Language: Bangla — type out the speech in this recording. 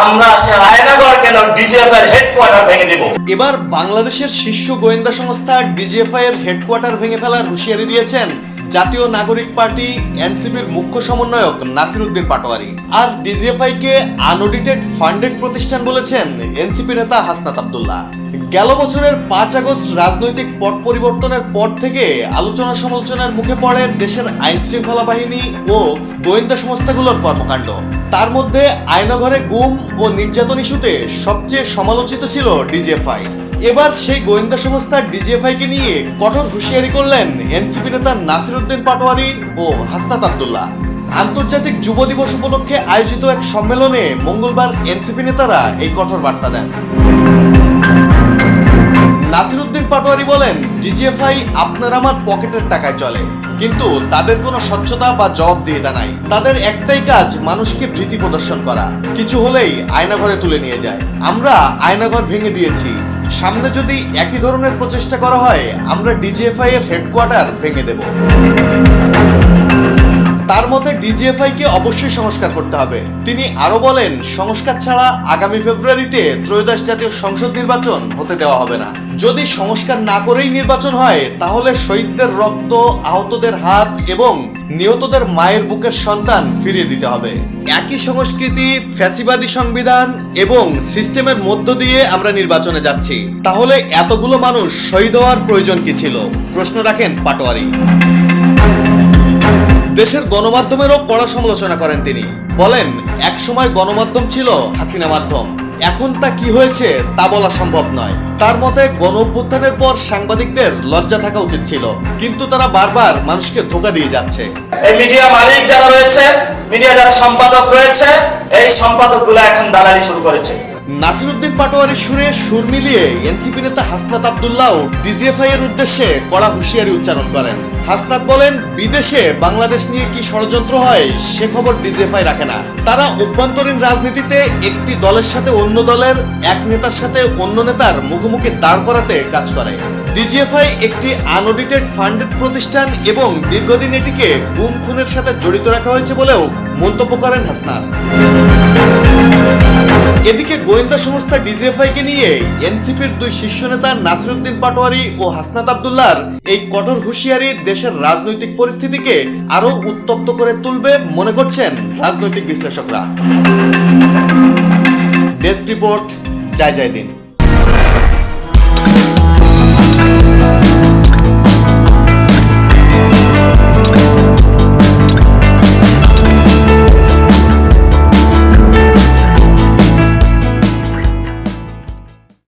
আমরা সে আয়নাগর কেন এর হেডকোয়ার্টার ভেঙে এবার বাংলাদেশের শীর্ষ গোয়েন্দা সংস্থা এর হেডকোয়ার্টার ভেঙে ফেলার হুঁশিয়ারি দিয়েছেন জাতীয় নাগরিক পার্টি এনসিপির মুখ্য সমন্বয়ক নাসির উদ্দিন পাটোয়ারি। আর ডিজিএফআই কে আনঅডিটেড ফান্ডেড প্রতিষ্ঠান বলেছেন এনসিপি নেতা হাসনাত আব্দুল্লাহ। গেল বছরের পাঁচ আগস্ট রাজনৈতিক পট পরিবর্তনের পর থেকে আলোচনা সমালোচনার মুখে পড়ে দেশের আইন শৃঙ্খলা বাহিনী ও গোয়েন্দা সংস্থাগুলোর কর্মকাণ্ড। তার মধ্যে আয়নাঘরে গুম ও নির্যাতন ইস্যুতে সবচেয়ে সমালোচিত ছিল ডিজিএফআই এবার সেই গোয়েন্দা সংস্থা ডিজিএফআই কে নিয়ে কঠোর হুঁশিয়ারি করলেন এনসিপি নেতা নাসির উদ্দিন পাটোয়ারি ও হাসনাত আব্দুল্লাহ। আন্তর্জাতিক যুব দিবস উপলক্ষে আয়োজিত এক সম্মেলনে মঙ্গলবার এনসিপি নেতারা এই কঠোর বার্তা দেন। নাসিরুদ্দিন পাটোয়ারি বলেন, ডিজিএফআই আপনার আমার পকেটের টাকায় চলে। কিন্তু তাদের কোনো স্বচ্ছতা বা জবাবদিহিতা নাই। তাদের একটাই কাজ, মানুষকে ভীতি প্রদর্শন করা। কিছু হলেই আয়নাঘরে তুলে নিয়ে যায়। আমরা আয়নাঘর ভেঙে দিয়েছি। সামনে যদি একই ধরনের প্রচেষ্টা করা হয়, আমরা ডিজিএফআই এর হেডকোয়ার্টার ভেঙে দেব। তার মতে ডিজিএফআই কে অবশ্যই সংস্কার করতে হবে। তিনি আরও বলেন, সংস্কার ছাড়া আগামী ফেব্রুয়ারিতে ত্রয়োদশ জাতীয় সংসদ নির্বাচন হতে দেওয়া হবে না। যদি সংস্কার না করেই নির্বাচন হয়, তাহলে শহীদদের রক্ত, আহতদের হাত এবং নিহতদের মায়ের বুকের সন্তান ফিরিয়ে দিতে হবে। একই সংস্কৃতি, ফ্যাসিবাদী সংবিধান এবং সিস্টেমের মধ্য দিয়ে আমরা নির্বাচনে যাচ্ছি। তাহলে এতগুলো মানুষ শহীদ হওয়ার প্রয়োজন কি ছিল? প্রশ্ন রাখেন পাটোয়ারি। দেশের গণমাধ্যমেরও কড়া সমালোচনা করেন তিনি। বলেন এক সময় গণমাধ্যম ছিল হাসিনা মাধ্যম। এখন তা কি হয়েছে তা বলা সম্ভব নয়। তার মতে গণ অভ্যুত্থানের পর সাংবাদিকদের লজ্জা থাকা উচিত ছিল, কিন্তু তারা বারবার মানুষকে ধোকা দিয়ে যাচ্ছে। এই মিডিয়া মালিক যারা রয়েছে, মিডিয়া যারা সম্পাদক রয়েছে, এই সম্পাদকগুলো এখন দালালি শুরু করেছে। নাসিরুদ্দিন পাটোয়ারির সুরে সুর মিলিয়ে এনসিপি নেতা হাসনাত আব্দুল্লাহ ডিজিএফআই এর উদ্দেশ্যে কড়া হুঁশিয়ারি উচ্চারণ করেন। হাসনাত বলেন, বিদেশে বাংলাদেশ নিয়ে কি ষড়যন্ত্র হয়, সে খবর ডিজিএফআই রাখে না। তারা অভ্যন্তরীণ রাজনীতিতে একটি দলের সাথে অন্য দলের, এক নেতার সাথে অন্য নেতার মুখোমুখি দাঁড় করাতে কাজ করে। ডিজিএফআই একটি আনঅডিটেড ফান্ডেড প্রতিষ্ঠান এবং দীর্ঘদিন এটিকে গুম, খুনের সাথে জড়িত রাখা হয়েছে বলেও মন্তব্য করেন হাসনাত। সংস্থা ডিজিএফআই কে নিয়ে এনসিপির দুই শীর্ষ নেতা নাসিরুদ্দিন পাটোয়ারি ও হাসনাত আবদুল্লার এই কঠোর হুঁশিয়ারি দেশের রাজনৈতিক পরিস্থিতিকে আরও উত্তপ্ত করে তুলবে মনে করছেন রাজনৈতিক বিশ্লেষকরা। ডেস্ক রিপোর্ট, জয় জয় দিন